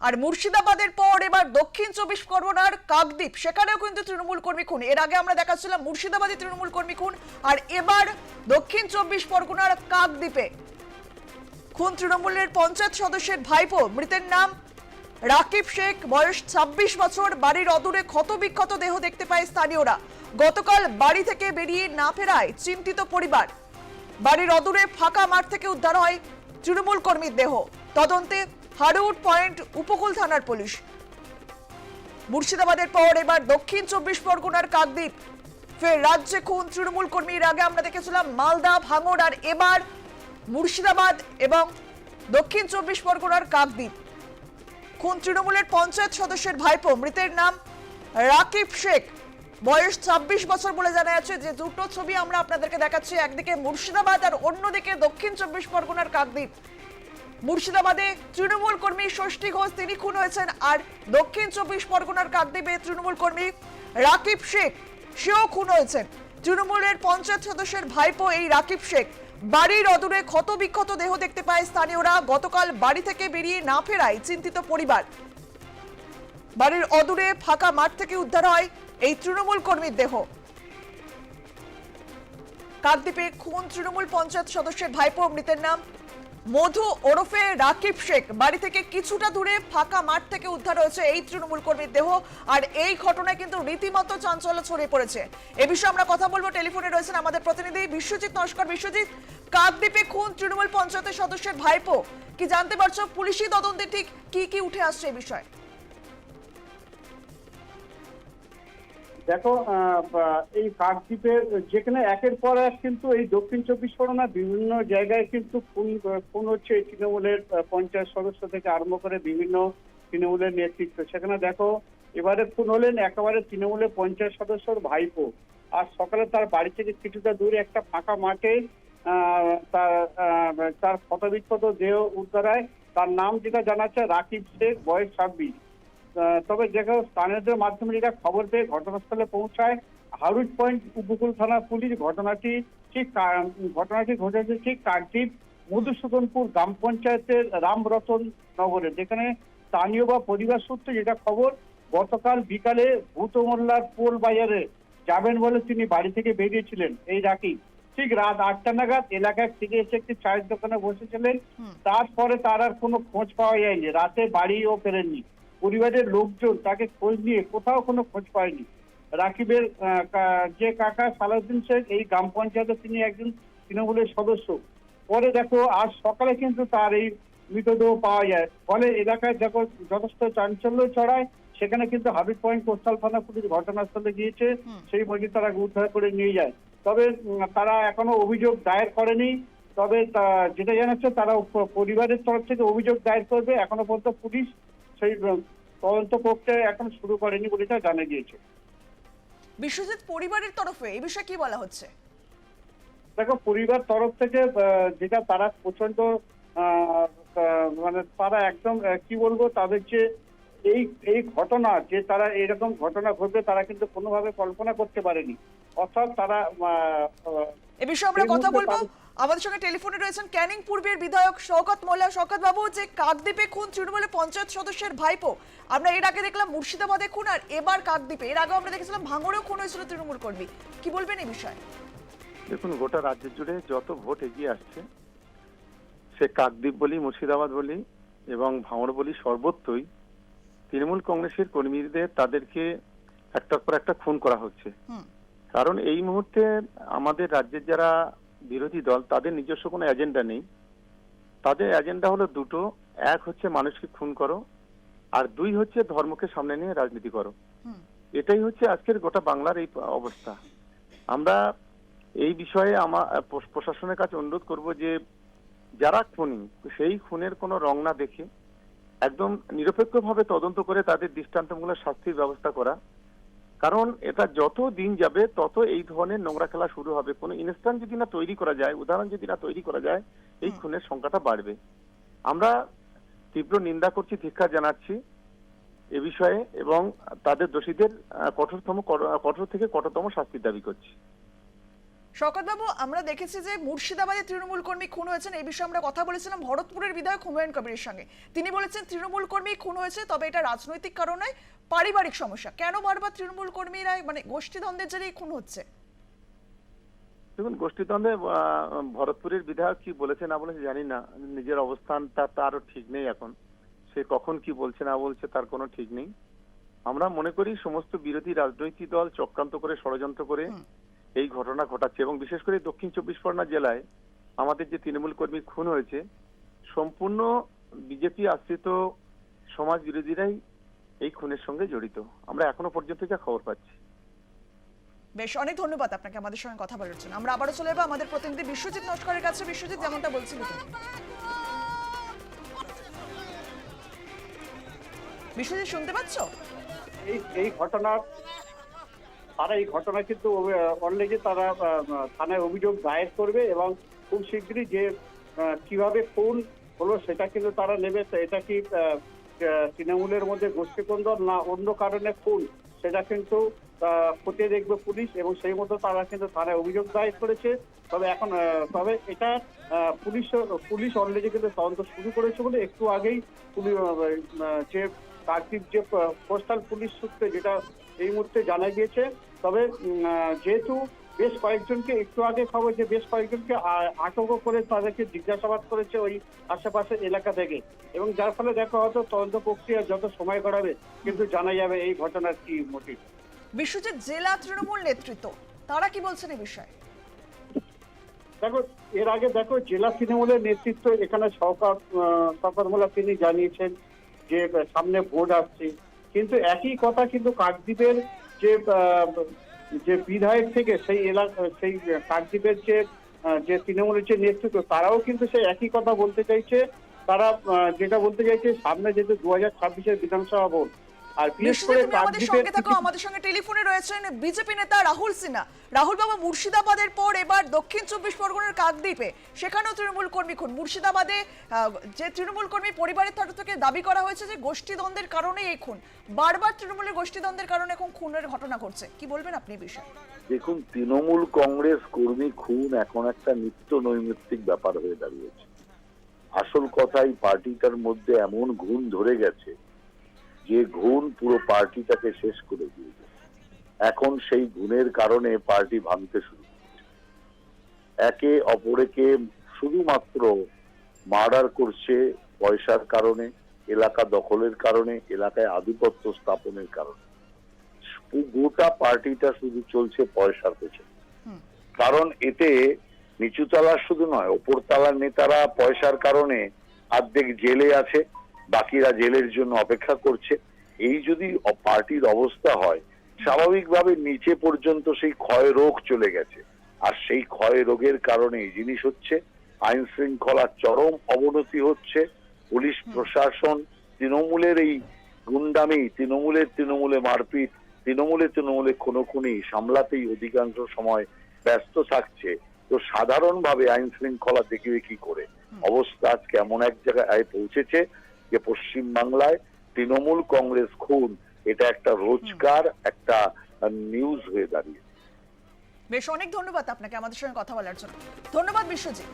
আর মুর্শিদাবাদের পর এবার দক্ষিণ চব্বিশ পরগনার কাকদ্বীপ। সেখানেও কিন্তু তৃণমূল কর্মী খুন। এর আগে আমরা দেখাচ্ছিলাম মুর্শিদাবাদে তৃণমূল কর্মী খুন, আর এবার দক্ষিণ চব্বিশ পরগনার কাকদ্বীপে খুন তৃণমূলের পঞ্চায়েত সদস্যের ভাইপো। মৃতের নাম রাকিব শেখ, বয়স ২৬ বছর, বাড়ির অদূরে ক্ষতবিক্ষত দেহ দেখতে পায় স্থানীয়রা। গতকাল বাড়ি থেকে বেরিয়ে না ফেরায় চিন্তিত পরিবার। বাড়ির অদূরে ফাঁকা মাঠ থেকে উদ্ধার হয় তৃণমূল কর্মীর দেহ। তদন্তে হারউড পয়েন্ট উপকূল থানার পুলিশ। মুর্শিদাবাদের পর এবার দক্ষিণ চব্বিশ পরগনার কাকদ্বীপ। ফের রাজ্যে খুন তৃণমূল কর্মীর আগে আমরা দেখেছিলাম মালদা ভাঙড় আর এবার মুর্শিদাবাদ এবং দক্ষিণ চব্বিশ পরগনার কাকদ্বীপ। খুন তৃণমূলের পঞ্চায়েত সদস্যের ভাইপো, মৃতের নাম রাকিব শেখ। বয়স ২৬ বছর বলে জানা যাচ্ছে যে দুটো ছবি আমরা আপনাদেরকে দেখাচ্ছি, একদিকে মুর্শিদাবাদ আর অন্যদিকে দক্ষিণ চব্বিশ পরগনার কাকদ্বীপ। মুর্শিদাবাদে তৃণমূল কর্মী ষষ্ঠী ঘোষ, তিনি খুন হয়েছেন। আর দক্ষিণ চব্বিশ পরগনার কাকদ্বীপে তৃণমূল কর্মী রাকিব শেখ, সেও খুন হয়েছেন। তৃণমূলের পঞ্চায়েত সদস্যের ভাইপো এই রাকিব শেখ। বাড়ির অদূরে ক্ষত বিক্ষত দেহ দেখতে পায় স্থানীয়রা। গতকাল বাড়ি থেকে বেরিয়ে না ফেরায় চিন্তিত পরিবার। বাড়ির অদূরে ফাঁকা মাঠ থেকে উদ্ধার হয় এই তৃণমূল কর্মীর দেহ। কাকদ্বীপে খুন তৃণমূল পঞ্চায়েত সদস্যের ভাইপো, মৃতের নাম মধু, ওরফে রাকিব শেখ বাড়ি থেকে কিছুটা দূরে ফাঁকা মাঠ থেকে উদ্ধার হয়েছে এই তৃণমূল কর্মীর দেহ। আর এই ঘটনায় কিন্তু রীতিমতো চাঞ্চল্য ছড়িয়ে পড়েছে। এ বিষয়ে আমরা কথা বলব। টেলিফোনে রয়েছেন আমাদের প্রতিনিধি বিশ্বজিৎ নস্কর। বিশ্বজিৎ, কাকদ্বীপে খুন তৃণমূল পঞ্চায়েতের সদস্যের ভাইপো। কি জানতে পারছ? পুলিশি তদন্তে ঠিক কি কি উঠে আসছে এই বিষয়ে? দেখো এই কাকদ্বীপের যেখানে একের পর এক কিন্তু এই দক্ষিণ চব্বিশ পরগনা বিভিন্ন জায়গায় কিন্তু খুন খুন হচ্ছে এই তৃণমূলের পঞ্চায়েত সদস্য থেকে আরম্ভ করে বিভিন্ন তৃণমূলের নেতৃত্ব। সেখানে দেখো, এবারে খুন হলেন একেবারে তৃণমূলের পঞ্চায়েত সদস্যর ভাইপো। আর সকালে তার বাড়ি থেকে কিছুটা দূরে একটা ফাঁকা মাঠে তার তার ক্ষতবিক্ষত দেহ উদ্ধার হয় তার নাম যেটা জানাচ্ছে রাকিব শেখ, বয়স ছাব্বিশ। তবে যেখানে স্থানীয়দের মাধ্যমে যেটা খবর পেয়ে ঘটনাস্থলে পৌঁছায় হারুজ পয়েন্ট উপকূল থানা পুলিশ ঘটনাটি ঠিক ঘটনাটি ঘটেছে ঠিক কাকদ্বীপ মধুসূদনপুর গ্রাম পঞ্চায়েতের রামরতন নগরে যেখানে স্থানীয় বা পরিবার সূত্রে যেটা খবর গতকাল বিকালে ভূতমোল্লার পোল বাজারে যাবেন বলে তিনি বাড়ি থেকে বেরিয়েছিলেন এই রাকি ঠিক রাত আটটা নাগাদ এলাকায় ফিরে এসে একটি চায়ের দোকানে বসেছিলেন তারপরে তার আর কোনো খোঁজ পাওয়া যায়নি রাতে বাড়িও ফেরেননি। পরিবারের লোকজন তাকে খোঁজ নিয়ে কোথাও কোনো খোঁজ পায়নি। রাকিবের যে কাকা সালাউদ্দিন শেখ এই গ্রাম পঞ্চায়েতে তিনি একজন তৃণমূলের সদস্য। পরে দেখো আজ সকালে কিন্তু তার এই মৃতদেহ পাওয়া যায়। ফলে এলাকায় যখন যথেষ্ট চাঞ্চল্য ছড়ায়। সেখানে কিন্তু হাবিব পয়েন্ট কোস্টাল থানা পুলিশ ঘটনাস্থলে গিয়েছে। সেই মধ্যে তারা উদ্ধার করে নিয়ে যায়। তবে তারা এখনও অভিযোগ দায়ের করেনি। তবে যেটা জানাচ্ছে তারা পরিবারের তরফ থেকে অভিযোগ দায়ের করবে। এখনও পর্যন্ত পুলিশ সেই তদন্ত প্রক্রিয়া এখন শুরু করেনি বলে তা জানা গিয়েছে। বিশ্বজিৎ পরিবারের তরফে এই বিষয়ে কি বলা হচ্ছে? দেখো পরিবার তরফ থেকে যেটা তারা প্রচণ্ড মানে তারা একদম কি বলব তাদের যে এই এই ঘটনা যে তারা এরকম ঘটনা ঘটবে তারা কিন্তু কোনোভাবে কল্পনা করতে পারেনি। অর্থাৎ তারা এ বিষয়ে আমরা কথা বলব। আমাদের সঙ্গে টেলিফোনে রয়েছেন ক্যানিং পূর্বের বিধায়ক শওকত মোল্লা। শওকত বাবু যে কাকদ্বীপে খুন তৃণমূলের পঞ্চায়েত সদস্যের ভাইপো। আমরা এর আগে দেখলাম মুর্শিদাবাদে খুন আর এবার কাকদ্বীপে। এর আগে আমরা দেখেছিলাম ভাঙড়েও খুন হয়েছিল তৃণমূল কর্মী। কি বলবেন এই বিষয়ে? দেখুন গোটা রাজ্য জুড়ে যত ভোট এগিয়ে আসছে সে কাকদ্বীপ বলি মুর্শিদাবাদ বলি এবং ভাঙড় বলি সর্বত্রই তৃণমূল কংগ্রেসের কর্মীদের তাদেরকে একটার পর একটা খুন করা হচ্ছে। কারণ এই মুহূর্তে আমাদের রাজ্যের যারা বিরোধী দল তাদের নিজস্ব কোনো এজেন্ডা নেই। তাদের এজেন্ডা হলো দুটো এক হচ্ছে মানুষকে খুন করো আর দুই হচ্ছে ধর্মকে সামনে নিয়ে রাজনীতি করো। এটাই হচ্ছে আজকের গোটা বাংলার এই অবস্থা। আমরা এই বিষয়ে আমার প্রশাসনের কাছে অনুরোধ করব যে যারা খুনি সেই খুনের কোনো রং না দেখে একদম নিরপেক্ষভাবে তদন্ত করে তাদের দৃষ্টান্তমূলক শাস্তির ব্যবস্থা করা। কারণ এটা যত দিন যাবে তত এই ধরনের নোংরা খেলা শুরু হবে। কোনো ইনস্ট্যান্ট যদি না তৈরি করা যায় উদাহরণ যদি না তৈরি করা যায় এই খুনের সংখ্যাটা বাড়বে। আমরা তীব্র নিন্দা করছি ধিক্ষা জানাচ্ছি এ বিষয়ে এবং তাদের দোষীদের কঠোরতম কঠোর থেকে কঠোরতম শাস্তির দাবি করছি। শকতবাবু আমরা দেখেছি যে মুর্শিদাবাদে তৃণমূল কর্মী খুন হয়েছেন। এই বিষয়ে আমরা কথা বলেছিলাম ভরতপুরের বিধায়ক হুমায়ুন কবিরের সঙ্গে। তিনি বলেছেন তৃণমূল কর্মী খুন হয়েছে তবে এটা রাজনৈতিক কারণে পারিবারিক সমস্যা। কেন বারবার তৃণমূল কর্মীরা মানে গোষ্ঠীদ্বন্দ্বের জেরেই খুন হচ্ছে? দেখুন গোষ্ঠীদ্বন্দ্বে ভরতপুরের বিধায়ক কি বলেছে না বলেছে জানি না। নিজের অবস্থানটা তারও ঠিক নেই এখন। সে কখন কি বলছে না বলছে তার কোনো ঠিক নেই। আমরা মনে করি সমস্ত বিরোধী রাজনৈতিক দল চক্রান্ত করে ষড়যন্ত্র করে এই ঘটনা ঘটাচ্ছে এবং বিশেষ করে দক্ষিণ চব্বিশ পরগনা জেলায় আমাদের যে তৃণমূল কর্মী খুন হয়েছে সম্পূর্ণ বিজেপি আশ্রিত সমাজ বিরোধীরাই এই খুনের সঙ্গে জড়িত। আমরা এখনও পর্যন্ত যা খবর পাচ্ছি। বেশ অনেক ধন্যবাদ আপনাকে আমাদের সঙ্গে কথা বলার জন্য। আমরা আবারও চলে যাব আমাদের প্রতিনিধি বিশ্বজিৎ নস্করের কাছে। বিশ্বজিৎ যেমনটা বলছিল বিশ্বজিৎ শুনতে পাচ্ছ? এই এই ঘটনার তারা এই ঘটনা কিন্তু অলরেডি তারা থানায় অভিযোগ দায়ের করবে এবং খুব শীঘ্রই যে কীভাবে খুন হলো সেটা কিন্তু তারা নেবে। এটা কি তৃণমূলের মধ্যে গোষ্ঠীকন্দল না অন্য কারণে খুন? সেটা কিন্তু খতিয়ে দেখবে পুলিশ এবং সেই মতো তারা কিন্তু থানায় অভিযোগ দায়ের করেছে। তবে এখন তবে এটা পুলিশ পুলিশ অলরেডি কিন্তু তদন্ত শুরু করেছে বলে একটু আগেই পুলিশ যে কার্তিক যে পোস্টাল পুলিশ সূত্রে যেটা এই মুহূর্তে জানা গিয়েছে তবে যেহেতু বেশ কয়েকজনকে একটু আগে খবর যে বেশ কয়েকজনকে আটকও করে তাদেরকে জিজ্ঞাসাবাদ করেছে ওই আশেপাশের এলাকা থেকে। এবং যার ফলে দেখা হয়তো তদন্ত প্রক্রিয়া যত সময় গড়াবে কিন্তু জানা যাবে এই ঘটনার কি মোটিভ বিশ্বজিৎ জেলা তৃণমূল নেতৃত্ব তারা কি বলছেন এই বিষয়ে? দেখো এর আগে দেখো জেলা তৃণমূলের নেতৃত্ব এখানে সহকার সরকার মোলা তিনি জানিয়েছেন যে সামনে ভোট আসছে। কিন্তু একই কথা কিন্তু কাকদ্বীপের যে যে বিধায়ক থেকে সেই এলাকা সেই কাকদ্বীপের যে যে তৃণমূলের যে নেতৃত্ব, তারাও কিন্তু সেই একই কথা বলতে চাইছে। তারা যেটা বলতে চাইছে, সামনে যেহেতু দু হাজার ছাব্বিশের বিধানসভা ভোট আর বিশেষ করে আমাদের সঙ্গে থাকো আমাদের সঙ্গে টেলিফোনে রয়েছেন বিজেপি নেতা রাহুল সিনহা। রাহুল বাবা মুর্শিদাবাদের পর এবার দক্ষিণ চব্বিশ পরগনার কাকদ্বীপে। সেখানেও তৃণমূল কর্মী খুন। মুর্শিদাবাদে যে তৃণমূল কর্মী পরিবারের তরফ থেকে দাবি করা হয়েছে যে গোষ্ঠীদ্বন্দ্বের কারণে এই খুন। বারবার তৃণমূলের গোষ্ঠীদ্বন্দ্বের কারণে এখন খুনের ঘটনা ঘটছে। কি বলবেন আপনি বিষয়ে? দেখুন তৃণমূল কংগ্রেস কর্মী খুন এখন একটা নিত্য নৈমিত্তিক ব্যাপার হয়ে দাঁড়িয়েছে। আসল কথাই পার্টিটার মধ্যে এমন ঘুণ ধরে গেছে যে ঘুণ পুরো পার্টিটাকে শেষ করে দিয়েছে। এখন সেই গুণের কারণে পার্টি ভাঙতে শুরু করছে। একে অপরেকে শুধুমাত্র মার্ডার করছে পয়সার কারণে এলাকা দখলের কারণে এলাকায় আধিপত্য স্থাপনের কারণে। গোটা পার্টিটা শুধু চলছে পয়সার পেছনে। কারণ এতে নিচুতলার শুধু নয় ওপরতলার নেতারা পয়সার কারণে অর্ধেক জেলে আছে বাকিরা জেলের জন্য অপেক্ষা করছে। এই যদি পার্টির অবস্থা হয় স্বাভাবিকভাবে নিচে পর্যন্ত সেই ক্ষয় রোগ চলে গেছে। আর সেই ক্ষয় রোগের কারণে এই জিনিস হচ্ছে আইন শৃঙ্খলার চরম অবনতি হচ্ছে। পুলিশ প্রশাসন তৃণমূলের এই গুন্ডামি তৃণমূলের তৃণমূলে মারপিট তৃণমূলে তৃণমূলে খুনোখুনি সামলাতেই অধিকাংশ সময় ব্যস্ত থাকছে। তো সাধারণভাবে আইন শৃঙ্খলা দেখবে কি করে অবস্থা আজকে এমন এক জায়গায় পৌঁছেছে। যে পশ্চিম বাংলায় তৃণমূল কংগ্রেস খুন, এটা একটা রোজকার একটা নিউজ হয়ে দাঁড়িয়েছে। বেশ, অনেক ধন্যবাদ আপনাকে আমাদের সঙ্গে কথা বলার জন্য। ধন্যবাদ বিশ্বজিৎ।